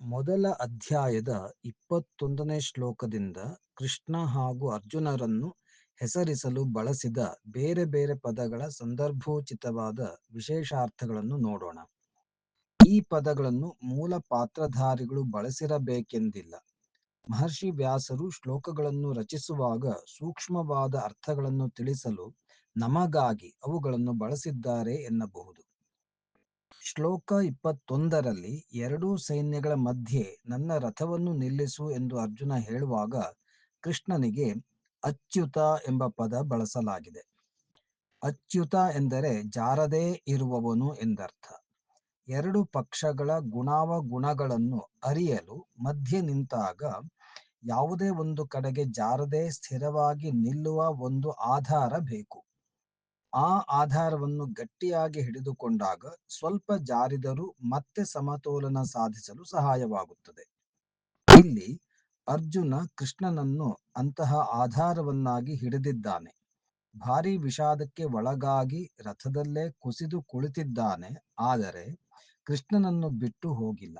ಮೊದಲ ಅಧ್ಯಾಯದ ಇಪ್ಪತ್ತೊಂದನೇ ಶ್ಲೋಕದಿಂದ ಕೃಷ್ಣ ಹಾಗೂ ಅರ್ಜುನರನ್ನು ಹೆಸರಿಸಲು ಬಳಸಿದ ಬೇರೆ ಬೇರೆ ಪದಗಳ ಸಂದರ್ಭೋಚಿತವಾದ ವಿಶೇಷಾರ್ಥಗಳನ್ನು ನೋಡೋಣ. ಈ ಪದಗಳನ್ನು ಮೂಲ ಪಾತ್ರಧಾರಿಗಳು ಬಳಸಿರಬೇಕೆಂದಿಲ್ಲ. ಮಹರ್ಷಿ ವ್ಯಾಸರು ಶ್ಲೋಕಗಳನ್ನು ರಚಿಸುವಾಗ ಸೂಕ್ಷ್ಮವಾದ ಅರ್ಥಗಳನ್ನು ತಿಳಿಸಲು ನಮಗಾಗಿ ಅವುಗಳನ್ನು ಬಳಸಿದ್ದಾರೆ ಎನ್ನಬಹುದು. ಶ್ಲೋಕ ಇಪ್ಪತ್ತೊಂದರಲ್ಲಿ ಎರಡೂ ಸೈನ್ಯಗಳ ಮಧ್ಯೆ ನನ್ನ ರಥವನ್ನು ನಿಲ್ಲಿಸು ಎಂದು ಅರ್ಜುನ ಹೇಳುವಾಗ ಕೃಷ್ಣನಿಗೆ ಅಚ್ಯುತ ಎಂಬ ಪದ ಬಳಸಲಾಗಿದೆ. ಅಚ್ಯುತ ಎಂದರೆ ಜಾರದೇ ಇರುವವನು ಎಂದರ್ಥ. ಎರಡು ಪಕ್ಷಗಳ ಗುಣಾವಗುಣಗಳನ್ನು ಅರಿಯಲು ಮಧ್ಯೆ ನಿಂತಾಗ ಯಾವುದೇ ಒಂದು ಕಡೆಗೆ ಜಾರದೆ ಸ್ಥಿರವಾಗಿ ನಿಲ್ಲುವ ಒಂದು ಆಧಾರ ಬೇಕು. ಆ ಆಧಾರವನ್ನು ಗಟ್ಟಿಯಾಗಿ ಹಿಡಿದುಕೊಂಡಾಗ ಸ್ವಲ್ಪ ಜಾರಿದರೂ ಮತ್ತೆ ಸಮತೋಲನ ಸಾಧಿಸಲು ಸಹಾಯವಾಗುತ್ತದೆ. ಇಲ್ಲಿ ಅರ್ಜುನ ಕೃಷ್ಣನನ್ನು ಅಂತಹ ಆಧಾರವನ್ನಾಗಿ ಹಿಡಿದಿದ್ದಾನೆ. ಭಾರಿ ವಿಷಾದಕ್ಕೆ ಒಳಗಾಗಿ ರಥದಲ್ಲೇ ಕುಸಿದು ಕುಳಿತಿದ್ದಾನೆ. ಆದರೆ ಕೃಷ್ಣನನ್ನು ಬಿಟ್ಟು ಹೋಗಿಲ್ಲ.